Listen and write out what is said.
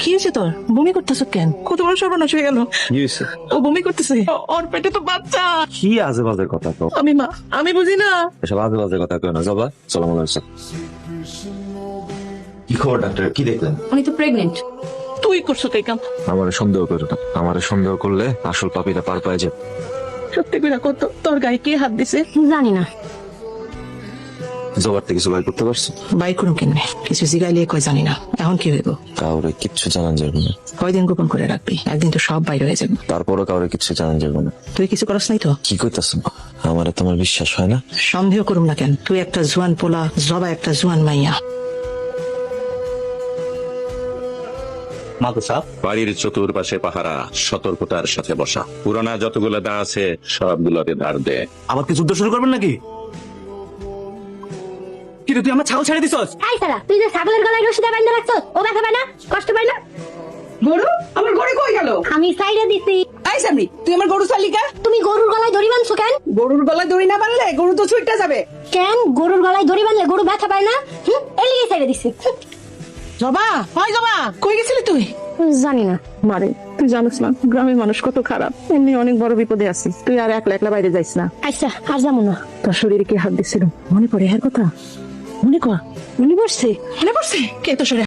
কি হয়েছে তোর? বমি করতেছ কেন? কত বড় সর্বনাশ হয়ে গেল। ও বমি করতেছে। ওর পেটে তো বাচ্চা। কি আজে বাজে কথা তো আমি মা আমি বুঝি না। এসব আজে বাজে কথা কেউ না জবা চলো মনে কি খবর ডাক্তার? কি দেখলেন? উনি তো প্রেগনেন্ট তুই করছ তাই কাম? আমার সন্দেহ করো না। আমার সন্দেহ করলে আসল পাপিটা পার পায় যে সত্যি করে কত? তোর গায়ে কে হাত দিছে? জানি না। জবার থেকে কিছু বাইর করতে পারছ? বাই করুন কেমনে? কিছু জিগাইলে জানি না। এখন কি হইব? কাউরে কিচ্ছু জানান যাবে না। কয়দিন গোপন করে রাখবি? একদিন তো সব বাইরে হয়ে যাবে। তারপরও কাউরে কিচ্ছু জানান যাবে না। তুই কিছু করস নাই তো? কি আমার তোমার বিশ্বাস হয় না? সন্দেহ করুম না কেন? তুই একটা জুয়ান পোলা জবা একটা জুয়ান মাইয়া। বাড়ির চতুর্পাশে পাহারা সতর্কতার সাথে বসা। পুরানা যতগুলো দা আছে সবগুলোতে ধার দে। আবার কি যুদ্ধ শুরু করবেন নাকি? কিন্তু তুই আমার ছাগল ছেড়ে দিছস? এই সালা তুই যে ছাগলের গলায় রশিদা বান্ধা রাখছস ও ব্যথা পায় না? কষ্ট পায় না? গরু? আমার ঘরে কই গেল? আমি সাইডে দিছি। আই সামনি তুই আমার গরু চালিকা তুমি গরুর গলায় দড়ি বাঁধছো কেন? গরুর গলায় দড়ি না বানলে গরু তো ছুটতে যাবে। কেন? গরুর গলায় দড়ি বাঁধলে গরু ব্যথা পায় না? হুম এর লিগে সাইডে দিছি। জবা হয় জবা কই গেছিলি তুই? জানি না। মারে তুই জানিস না গ্রামের মানুষ কত খারাপ। এমনি অনেক বড় বিপদে আছিস তুই আর একলা একলা বাইরে যাইস না। আচ্ছা আর যাব না। তোর শরীরে কি হাত দিছিল? মনে পড়ে হ্যাঁ কথা? মনে কর। মনে পড়ছে? কে তো শরীরে